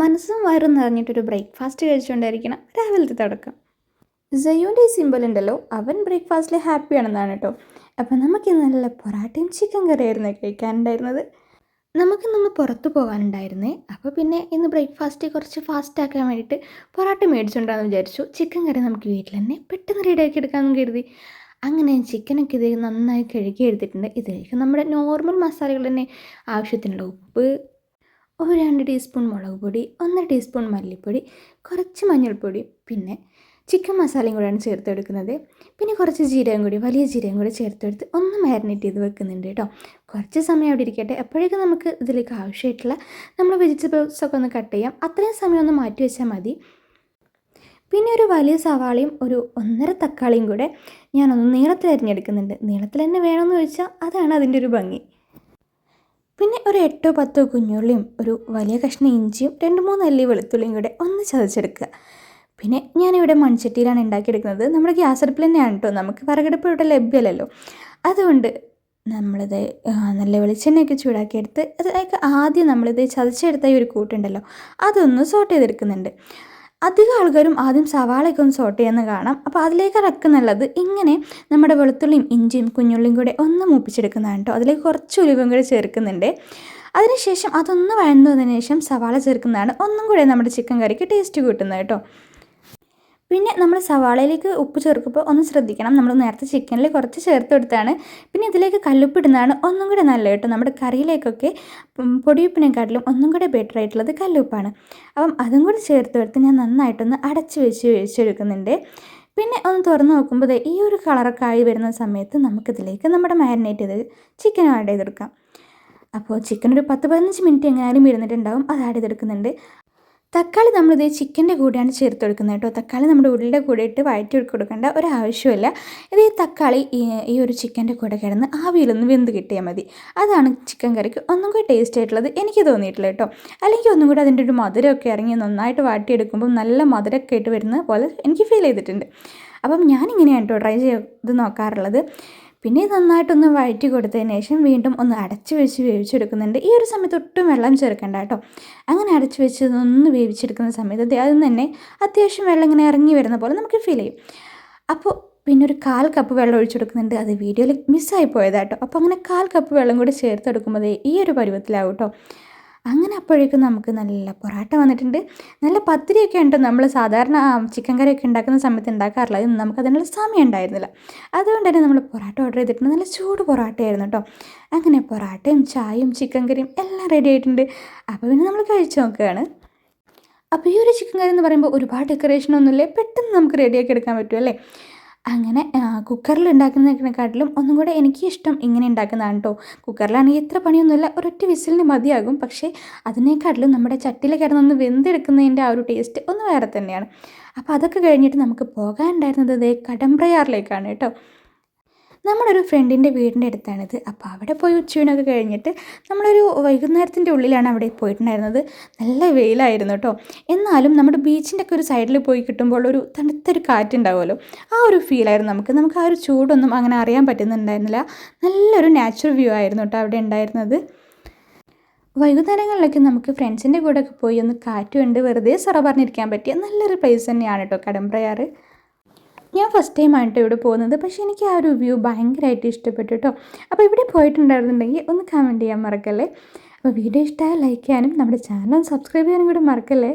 മനസ്സും വയറും നിറഞ്ഞിട്ടൊരു ബ്രേക്ക്ഫാസ്റ്റ് കഴിച്ചുകൊണ്ടായിരിക്കണം. രാവിലത്തെ തുടക്കം. സയ്യൂന്റെ ഈ സിമ്പിൾ ഉണ്ടല്ലോ. അവൻ ബ്രേക്ക്ഫാസ്റ്റിൽ ഹാപ്പിയാണെന്നാണ് കേട്ടോ. അപ്പോൾ നമുക്ക് നല്ല പൊറാട്ടയും ചിക്കൻ കറിയായിരുന്നു കഴിക്കാനുണ്ടായിരുന്നത്. നമുക്കിന്നൊന്ന് പുറത്തു പോകാനുണ്ടായിരുന്നേ. അപ്പോൾ പിന്നെ ഇന്ന് ബ്രേക്ക്ഫാസ്റ്റ് കുറച്ച് ഫാസ്റ്റ് ആക്കാൻ വേണ്ടിയിട്ട് പൊറാട്ട മേടിച്ചുകൊണ്ടാന്ന് വിചാരിച്ചു. ചിക്കൻ കറി നമുക്ക് വീട്ടിൽ തന്നെ പെട്ടെന്ന് റെഡിയാക്കി എടുക്കാമെന്ന് കരുതി. അങ്ങനെ ചിക്കനൊക്കെ ഇത് നന്നായി കഴുകി എടുത്തിട്ടുണ്ട് ഇതിലേക്ക് നമ്മുടെ നോർമൽ മസാലകൾ തന്നെ ആവശ്യത്തിനുള്ള ഉപ്പ് ഒരു രണ്ട് ടീസ്പൂൺ മുളക് പൊടി ഒന്നര ടീസ്പൂൺ മല്ലിപ്പൊടി കുറച്ച് മഞ്ഞൾപ്പൊടി പിന്നെ ചിക്കൻ മസാലയും കൂടെയാണ് ചേർത്ത് എടുക്കുന്നത് പിന്നെ കുറച്ച് ജീരകം കൂടി വലിയ ജീരകം കൂടി ചേർത്തെടുത്ത് ഒന്ന് മാരിനേറ്റ് ചെയ്ത് വെക്കുന്നുണ്ട് കേട്ടോ. കുറച്ച് സമയം അവിടെ ഇരിക്കട്ടെ. എപ്പോഴേക്കും നമുക്ക് ഇതിലേക്ക് ആവശ്യമായിട്ടുള്ള നമ്മൾ വെജിറ്റബിൾസ് ഒക്കെ ഒന്ന് കട്ട് ചെയ്യാം. അത്രയും സമയം ഒന്ന് മാറ്റി വെച്ചാൽ മതി. പിന്നെ ഒരു വലിയ സവാളയും ഒരു ഒന്നര തക്കാളിയും കൂടെ ഞാനൊന്ന് നീളത്തിൽ അരിഞ്ഞെടുക്കുന്നുണ്ട്. നീളത്തിൽ തന്നെ വേണമെന്ന് ചോദിച്ചാൽ അതാണ് അതിന്റെ ഒരു ഭംഗി. പിന്നെ ഒരു എട്ടോ പത്തോ കുഞ്ഞുള്ളിയും ഒരു വലിയ കഷ്ണം ഇഞ്ചിയും രണ്ട് മൂന്ന് അല്ലി വെളുത്തുള്ളിയും കൂടെ ഒന്ന് ചതച്ചെടുക്കുക. പിന്നെ ഞാനിവിടെ മൺചട്ടിയിലാണ് ഉണ്ടാക്കിയെടുക്കുന്നത്. നമ്മുടെ ഗ്യാസ് അടുപ്പിൽ തന്നെയാണ് കേട്ടോ നമുക്ക് വിറകടുപ്പ് ഇവിടെ ലഭ്യമല്ലല്ലോ. അതുകൊണ്ട് നമ്മളിത് നല്ല വെളിച്ചെണ്ണയൊക്കെ ചൂടാക്കിയെടുത്ത് അതിലേക്ക് ആദ്യം നമ്മളിത് ചതച്ചെടുത്ത ഈ ഒരു കൂട്ടുണ്ടല്ലോ അതൊന്ന് സോട്ട് ചെയ്തെടുക്കുന്നുണ്ട്. അധികം ആൾക്കാരും ആദ്യം സവാളയൊക്കെ ഒന്ന് സോട്ട് ചെയ്യുന്ന കാണാം. അപ്പോൾ അതിലേക്ക് ഇറക്കുന്നുള്ളത് ഇങ്ങനെ നമ്മുടെ വെളുത്തുള്ളിയും ഇഞ്ചിയും കുഞ്ഞുള്ളിയും കൂടെ ഒന്ന് മൂപ്പിച്ചെടുക്കുന്നതാണ് കേട്ടോ അതിലേക്ക് കുറച്ച് ഉലുവും കൂടെ ചേർക്കുന്നുണ്ട്. അതിനുശേഷം അതൊന്ന് വഴന്നതിന് ശേഷം സവാള ചേർക്കുന്നതാണ്. ഒന്നും കൂടെ നമ്മുടെ ചിക്കൻ കറിക്ക് ടേസ്റ്റ് കൂട്ടുന്നത് കേട്ടോ പിന്നെ നമ്മൾ സവാളയിലേക്ക് ഉപ്പ് ചേർക്കുമ്പോൾ ഒന്ന് ശ്രദ്ധിക്കണം. നമ്മൾ നേരത്തെ ചിക്കനിൽ കുറച്ച് ചേർത്ത് കൊടുത്താണ് പിന്നെ ഇതിലേക്ക് കല്ലുപ്പ് ഇടുന്നതാണ് ഒന്നും കൂടെ നല്ല കേട്ടോ. നമ്മുടെ കറിയിലേക്കൊക്കെ പൊടിയുപ്പിനെക്കാട്ടിലും ഒന്നും കൂടെ ബെറ്റർ ആയിട്ടുള്ളത് കല്ലുപ്പാണ്. അപ്പം അതും കൂടി ചേർത്ത് കൊടുത്ത് ഞാൻ നന്നായിട്ടൊന്ന് അടച്ച് വെച്ച് വേവിച്ചെടുക്കുന്നുണ്ട് പിന്നെ ഒന്ന് തുറന്ന് നോക്കുമ്പോൾ ഈ ഒരു കളറൊക്കെ ആയി വരുന്ന സമയത്ത് നമുക്കിതിലേക്ക് നമ്മുടെ മാരിനേറ്റ് ചെയ്ത് ചിക്കൻ ആഡ് ചെയ്തെടുക്കാം. അപ്പോൾ ചിക്കൻ ഒരു പത്ത് പതിനഞ്ച് മിനിറ്റ് എങ്ങനെയാലും ഇരുന്നിട്ടുണ്ടാവും. അത് ആഡ് ചെയ്തെടുക്കുന്നുണ്ട്. തക്കാളി നമ്മളിത് ചിക്കന്റെ കൂടെയാണ് ചേർത്ത് കൊടുക്കുന്നത് കേട്ടോ. തക്കാളി നമ്മുടെ ഉള്ളിന്റെ കൂടെ ഇട്ട് വഴറ്റി കൊടുക്കേണ്ട ഒരാവശ്യമില്ല. ഇത് ഈ തക്കാളി ഈ ഒരു ചിക്കന്റെ കൂടെ കിടന്ന് ആവിയിലൊന്ന് വെന്ത് കിട്ടിയാൽ മതി. അതാണ് ചിക്കൻ കറിക്ക് ഒന്നും കൂടി ടേസ്റ്റ് ആയിട്ടുള്ളത് എനിക്ക് തോന്നിയിട്ടില്ല കേട്ടോ. അല്ലെങ്കിൽ ഒന്നും കൂടി അതിന്റെ ഒരു മധുരമൊക്കെ ഇറങ്ങി നന്നായിട്ട് വാട്ടിയെടുക്കുമ്പോൾ നല്ല മധുരമൊക്കെ ആയിട്ട് വരുന്ന പോലെ എനിക്ക് ഫീൽ ചെയ്തിട്ടുണ്ട്. അപ്പം ഞാനിങ്ങനെയാണ് കേട്ടോ ട്രൈ ചെയ്ത് നോക്കാറുള്ളത്. പിന്നെ നന്നായിട്ടൊന്ന് വഴറ്റി കൊടുത്തതിന് ശേഷം വീണ്ടും ഒന്ന് അടച്ച് വെച്ച് വേവിച്ചെടുക്കുന്നുണ്ട്. ഈ ഒരു സമയത്ത് ഒട്ടും വെള്ളം ചേർക്കേണ്ട കേട്ടോ. അങ്ങനെ അടച്ച് വെച്ച് ഒന്ന് വേവിച്ചെടുക്കുന്ന സമയത്ത് അതിൽ തന്നെ അത്യാവശ്യം വെള്ളം ഇങ്ങനെ ഇറങ്ങി വരുന്ന പോലെ നമുക്ക് ഫീൽ ചെയ്യും. അപ്പോൾ പിന്നെ ഒരു കാൽ കപ്പ് വെള്ളം ഒഴിച്ചു കൊടുക്കുന്നുണ്ട്. അത് വീഡിയോയിൽ മിസ്സായി പോയതാട്ടോ അപ്പോൾ അങ്ങനെ കാൽ കപ്പ് വെള്ളം കൂടി ചേർത്തെടുക്കുമ്പോൾ ഈ ഒരു പരുവത്തിലാവും കേട്ടോ. അങ്ങനെ അപ്പോഴേക്കും നമുക്ക് നല്ല പൊറാട്ട വന്നിട്ടുണ്ട്. നല്ല പത്തിരിയൊക്കെ ഉണ്ട്. നമ്മൾ സാധാരണ ചിക്കൻ കറിയൊക്കെ ഉണ്ടാക്കുന്ന സമയത്ത് ഉണ്ടാക്കാറില്ല. നമുക്ക് അതിനുള്ള സമയം ഉണ്ടായിരുന്നില്ല. അതുകൊണ്ട് തന്നെ നമ്മൾ പൊറാട്ട ഓർഡർ ചെയ്തിട്ടുണ്ട്. നല്ല ചൂട് പൊറാട്ടയായിരുന്നു കേട്ടോ അങ്ങനെ പൊറാട്ടയും ചായയും ചിക്കൻ കറിയും എല്ലാം റെഡി ആയിട്ടുണ്ട്. അപ്പോൾ പിന്നെ നമ്മൾ കഴിച്ചു നോക്കുകയാണ്. അപ്പോൾ ഈ ഒരു ചിക്കൻ കറി എന്ന് പറയുമ്പോൾ ഒരുപാട് ഡെക്കറേഷൻ ഡെക്കറേഷനൊന്നുമില്ലേ പെട്ടെന്ന് നമുക്ക് റെഡിയാക്കി എടുക്കാൻ പറ്റും അല്ലേ? അങ്ങനെ കുക്കറിൽ ഉണ്ടാക്കുന്നതിനെക്കാട്ടിലും ഒന്നും കൂടെ എനിക്ക് ഇഷ്ടം ഇങ്ങനെ ഉണ്ടാക്കുന്നതാണ് കേട്ടോ കുക്കറിലാണെങ്കിൽ എത്ര പണിയൊന്നുമില്ല ഒരൊറ്റ വിസിലിന് മതിയാകും. പക്ഷേ അതിനേക്കാട്ടിലും നമ്മുടെ ചട്ടിയിൽ കിടന്നൊന്ന് വെന്തെടുക്കുന്നതിന്റെ ആ ഒരു ടേസ്റ്റ് ഒന്ന് വേറെ തന്നെയാണ്. അപ്പോൾ അതൊക്കെ കഴിഞ്ഞിട്ട് നമുക്ക് പോകാനുണ്ടായിരുന്നത് കടമ്പ്രയാറിലേക്കാണ് കേട്ടോ നമ്മളൊരു ഫ്രണ്ടിന്റെ വീടിന്റെ അടുത്താണിത്. അപ്പോൾ അവിടെ പോയി ഉച്ചയൂണൊക്കെ കഴിഞ്ഞിട്ട് നമ്മളൊരു വൈകുന്നേരത്തിന്റെ ഉള്ളിലാണ് അവിടെ പോയിട്ടുണ്ടായിരുന്നത്. നല്ല വെയിലായിരുന്നു കേട്ടോ. എന്നാലും നമ്മുടെ ബീച്ചിന്റെ ഒക്കെ ഒരു സൈഡിൽ പോയി കിട്ടുമ്പോൾ ഒരു തണുത്തൊരു കാറ്റുണ്ടാവുമല്ലോ. ആ ഒരു ഫീലായിരുന്നു നമുക്ക്. നമുക്ക് ആ ഒരു ചൂടൊന്നും അങ്ങനെ അറിയാൻ പറ്റുന്നുണ്ടായിരുന്നില്ല. നല്ലൊരു നാച്ചുറൽ വ്യൂ ആയിരുന്നു കേട്ടോ അവിടെ ഉണ്ടായിരുന്നത്. വൈകുന്നേരങ്ങളിലൊക്കെ നമുക്ക് ഫ്രണ്ട്സിന്റെ കൂടെ ഒക്കെ പോയി ഒന്ന് കാറ്റ് കാറ്റുണ്ട് വെറുതെ സൊറ പറഞ്ഞിരിക്കാൻ പറ്റിയ നല്ലൊരു പ്ലേസ് തന്നെയാണ് കേട്ടോ കടമ്പ്രയാറ്. ഞാൻ ഫസ്റ്റ് ടൈം ആയിട്ട് ഇവിടെ പോകുന്നത്. പക്ഷേ എനിക്ക് ആ ഒരു വ്യൂ ഭയങ്കരമായിട്ട് ഇഷ്ടപ്പെട്ടു കേട്ടോ. അപ്പോൾ ഇവിടെ പോയിട്ടുണ്ടായിരുന്നുണ്ടെങ്കിൽ ഒന്ന് കമന്റ് ചെയ്യാൻ മറക്കല്ലേ? അപ്പോൾ വീഡിയോ ഇഷ്ടമായ ലൈക്ക് ചെയ്യാനും നമ്മുടെ ചാനൽ സബ്സ്ക്രൈബ് ചെയ്യാനും കൂടി മറക്കല്ലേ?